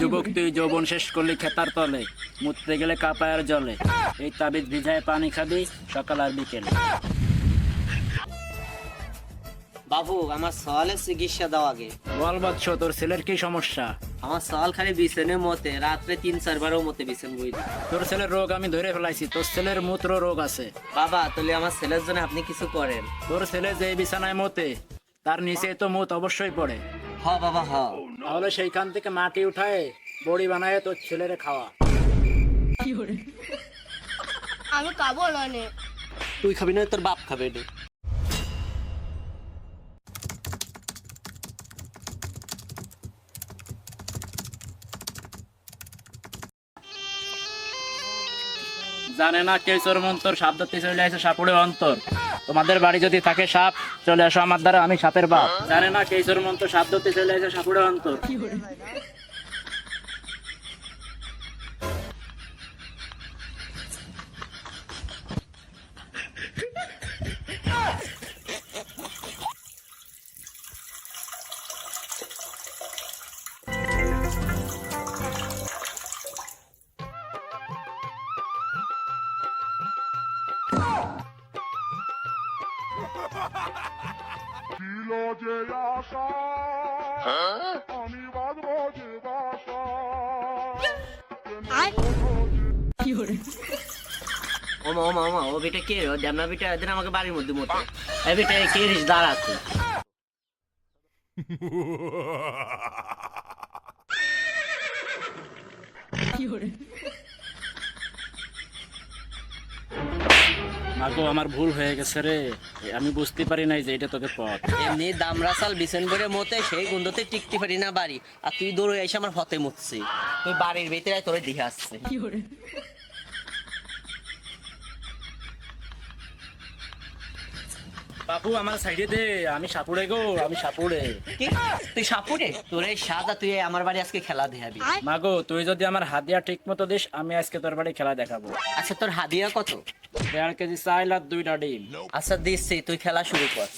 যুবক তুই যৌবন শেষ করলি খেতার তলে মুততে গেলে কাপায়ার জলে। এই তাবিজ ভিজায় পানি খাবি সকাল আর বিকেলে। বাবু আমার সওয়ালের চিকিৎসা দাও আগে। বল তোর ছেলের কি সমস্যা? আমার সওয়াল খালি বিছানে মতে রাত্রে তিন চারবারও মতে বিছান বই তোর ছেলের রোগ আমি ধরে ফেলাইছি তোর ছেলের মূত্র রোগ আছে। বাবা তাহলে আমার ছেলের জন্য আপনি কিছু করেন। তোর ছেলে যে বিছানায় মতে তার নিচে তো মুত অবশ্যই পড়ে। হ বাবা হ। তাহলে সেইখান থেকে মাটি উঠায় বড়ি বানায় তোর ছেলেরে খাওয়া। আমি খাব না তুই খাবি না তোর বাপ খাবে জানে না কে চোর মন্তর সাপ ধরতে চলে আসে সাপুড়ে অন্তর। তোমাদের বাড়ি যদি থাকে সাপ চলে আসো আমার দ্বারা, আমি সাপের বাপ। জানে না কে মন্ত সাপ ধরতে চলে আসে সাপুরের অন্তর। আমি বাঁধব যে বাসা ওমা ওমা ওমা ও বেটা কে রে? ড্যামনা বেটা এদিন আমাকে বাড়ির মধ্যে মতো এই বেটা কে রিস দাঁড়াচ্ছে মাগো আমার ভুল হয়ে গেছে রে। আমি বুঝতে পারি নাই যে এটা তোকে পথ। এমনি দামরাসাল বিছেন করে মতে সেই গন্ধতে টিকতে পারি না বাড়ি। আর তুই দৌড়ে এসে আমার হতে মুতছি। তুই বাড়ির ভিতরে তোর দিয়ে আসছে বাবু আমার সাইডে দে আমি সাপুরে গো আমি সাপুরে কি? তুই সাপুরে তোর এই সাদা তুই আমার বাড়ি আজকে খেলা দেখাবি। মাগো তুই যদি আমার হাদিয়া ঠিক মতো দিস আমি আজকে তোর বাড়ি খেলা দেখাবো। আচ্ছা তোর হাদিয়া কত? দেড় কেজি চাইল আর দুইটা ডিম। আচ্ছা দিচ্ছি তুই খেলা শুরু কর?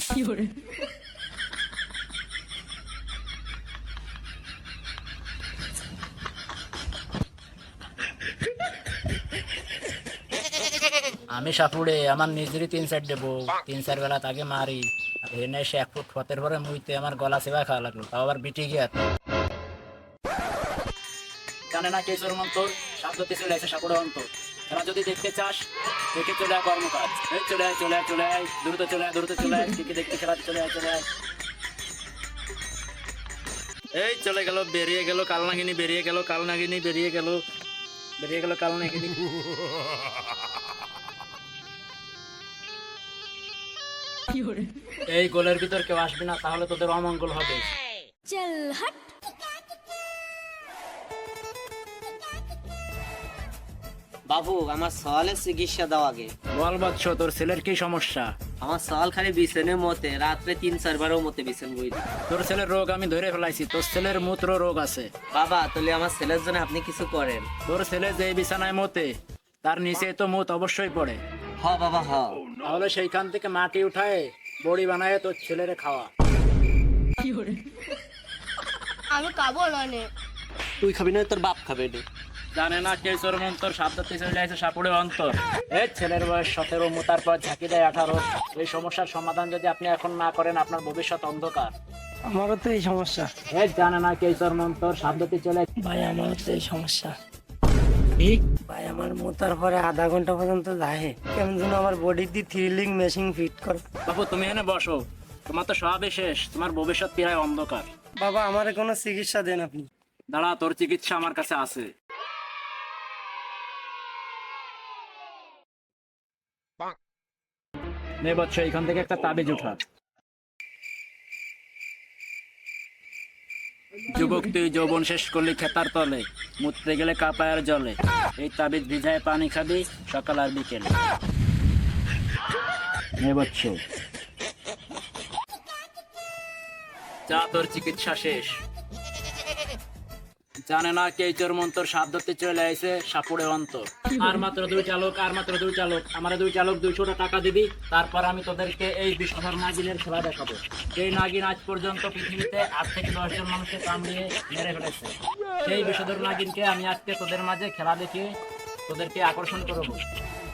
আমি সাপুড়ে, আমার নিজেরই তিন চার দেবো, তিন চার বেলা তাকে মারি। এনে এসে এক ফুট ফতের পরে মুইতে আমার গলা সেবা খাওয়া লাগল, তাও আবার বিটি গিয়ে জানে না তোর আসে সাপুড়ে অন্তর খেলা যদি দেখতে চাস, দেখে চলে আয় কর্মকাজ। চলে আয় চলে আয় চলে আয়, দ্রুত চলে আয়, দ্রুত চলে আয়, দেখে দেখতে খেলা চলে আয় চলে আয়। এই চলে গেল, বেরিয়ে গেল, কালনাগিনী, বেরিয়ে গেল, কালনাগিনী, বেরিয়ে গেল বেরিয়ে গেল, কালনাগিনী। এই গোলের ভিতর কেউ আসবে না তাহলে তোদের অমঙ্গল হবে। বাবু আমার সওয়ালের চিকিৎসা দাও আগে। বল বৎস তোর ছেলের কি সমস্যা? আমার সওয়াল খালি বিছানে মতে রাত্রে তিন চারবারও মতে বিছান বই তোর ছেলের রোগ আমি ধরে ফেলাইছি তোর ছেলের মূত্র রোগ আছে। বাবা তাহলে আমার ছেলের জন্য আপনি কিছু করেন। তোর ছেলে যে বিছানায় মতে তার নিচে তো মুত অবশ্যই পড়ে। হ বাবা হ। তাহলে সেইখান থেকে মাটি উঠায় বড়ি বানায় তোর ছেলেরে খাওয়া। আমি খাব না নে তুই খাবি না তোর বাপ খাবে জানে না কে চোর মন্তর সাবধাতে চলে আসে সাপুড়ে অন্তর। এই ছেলের বয়স সতেরো মোতার পর ঝাঁকি দেয় আঠারো। এই সমস্যার সমাধান যদি আপনি এখন না করেন আপনার ভবিষ্যৎ অন্ধকার। আমারও তো এই সমস্যা। এই জানে না কে চোর মন্তর সাবধাতে চলে ভাই আমারও তো এই সমস্যা। ভাই আমার মোতার পরে আধা ঘণ্টা পর্যন্ত যায় কেমন যেন আমার বডি দিয়ে থ্রিলিং মেশিন ফিট করে। বাবু তুমি এখানে বসো। তোমার তো সবই শেষ। তোমার ভবিষ্যৎ প্রায় অন্ধকার। বাবা আমার কোনো চিকিৎসা দেন আপনি। দাঁড়া তোর চিকিৎসা আমার কাছে আছে। নে বচ্চ এখান থেকে একটা তাবিজ উঠা। যুবক তুই যৌবন শেষ করলি খেতার তলে, মুততে গেলে কাপায়ার জলে। এই তাবিজ ভিজায় পানি খাবি সকাল আর বিকেলে। চা তোর চিকিৎসা শেষ। জানে না কে চোর মন্তর সাপ ধরতে চলে আইছে, সাপুড়ে অন্তর। আর মাত্র দুই চালক, আর মাত্র দুই চালক। আমার দুই চালক দুইশো টাকা দিবি, তারপর আমি তোদেরকে এই বিশ্বধর নাগিনের খেলা দেখাবো। এই নাগিন আজ পর্যন্ত পৃথিবীতে আট থেকে দশজন মানুষকে কামড়িয়ে মেরে ফেলেছে। সেই বিষধর নাগিনকে আমি আজকে তোদের মাঝে খেলা দেখিয়ে তোদেরকে আকর্ষণ করব।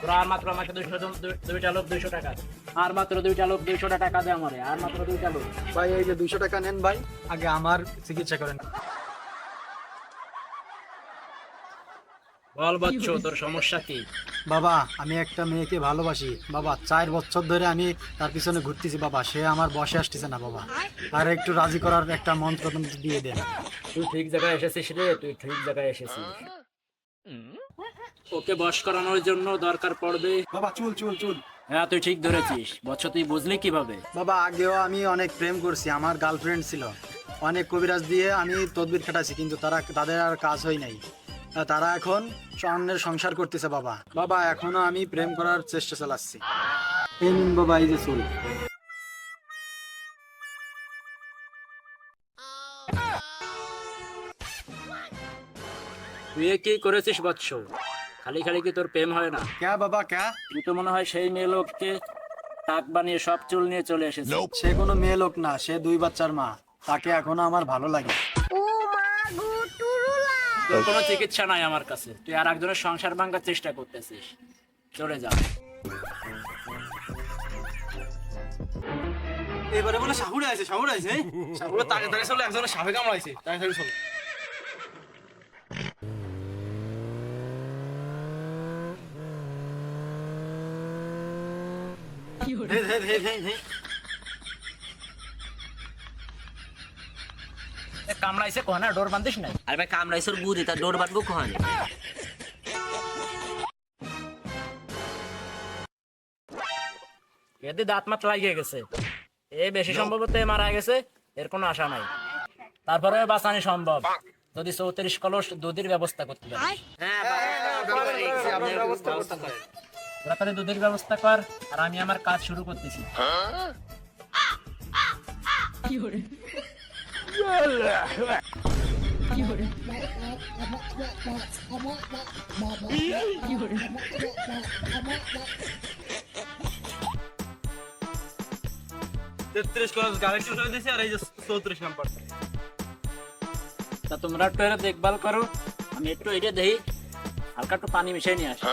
তোরা আর মাত্র আমাকে দুইশো জন, দুই- দুই চালক দুইশো টাকা। আর মাত্র দুই চালক দুইশো টাকা দে আমারে, আর মাত্র দুই চালক। ভাই, এই যে দুইশো টাকা নেন ভাই, আগে আমার চিকিৎসা করেন। বল বচ্চ তোর সমস্যা কি? বাবা আমি একটা মেয়েকে ভালোবাসি। বাবা চার বছর ধরে আমি তার পিছনে ঘুরতেছি। বাবা সে আমার বসে আসতেছে না বাবা। আর একটু রাজি করার একটা মন্ত্র তুমি দিয়ে দেন তুই ঠিক জায়গায় এসেছিস রে তুই ঠিক জায়গায় এসেছিস। ওকে বশ করানোর জন্য দরকার পড়বে। বাবা চুল চুল চুল। হ্যাঁ তুই ঠিক ধরেছিস। বচ্চ তুই বুঝলি কীভাবে? বাবা আগেও আমি অনেক প্রেম করছি। আমার গার্লফ্রেন্ড ছিল। অনেক কবিরাজ দিয়ে আমি তদবির খাটাইছি কিন্তু তারা তাদের আর কাজ হয় নাই। তারা এখন অন্যের সংসার করতেছে বাবা। বাবা এখনও আমি প্রেম করার চেষ্টা চালাচ্ছি। এই নিন বাবা এই যে চুল। তুই কি করেছিস বৎস? খালি খালি কি তোর প্রেম হয় না? ক্যা বাবা ক্যা? তুই তো মনে হয় সেই মেয়ে লোককে টাক বানিয়ে সব চুল নিয়ে চলে এসেছিস। সে কোনো মেয়ে লোক না সে দুই বাচ্চার মা। তাকে এখনও আমার ভালো লাগে। তোর কোনো চিকিৎসা নাই আমার কাছে। তুই আর একজনের সংসার ভাঙার চেষ্টা করতেছিস। চলে যা। এবারে বলে শাহুরে আছে শাহুরে আছে শাহুরে তাকে তাকে চলে একজনের সাপে কামড়াইছে। তাকে তাকে চলো। ধে, ধে। কামড়াইছে কোনা ডোর বান্ধিস নাই। আর ভাই কামড়াইছর বুদ্ধি তার ডোর বাঁধবো কোহানে? এতে দাঁত মাত লাগিয়ে গেছে। এ বেশি সম্ভবত মারা গেছে এর কোনো আশা নাই। তারপরে বাঁচানি সম্ভব। যদি চৌত্রিশ কলস দুধের ব্যবস্থা করতে পারে হ্যাঁ ব্যবস্থা করেন তাড়াতাড়ি দুধের ব্যবস্থা কর আর আমি আমার কাজ শুরু করতেছি। তেত্রিশ কলেজ গাড়ি শুরু করে দিয়েছে আর এই যে চৌত্রিশ নাম্বার তা তোমরা একটু এর দেখভাল করো আমি একটু এটা দেই হালকা একটু পানি মিশিয়ে নিয়ে আসি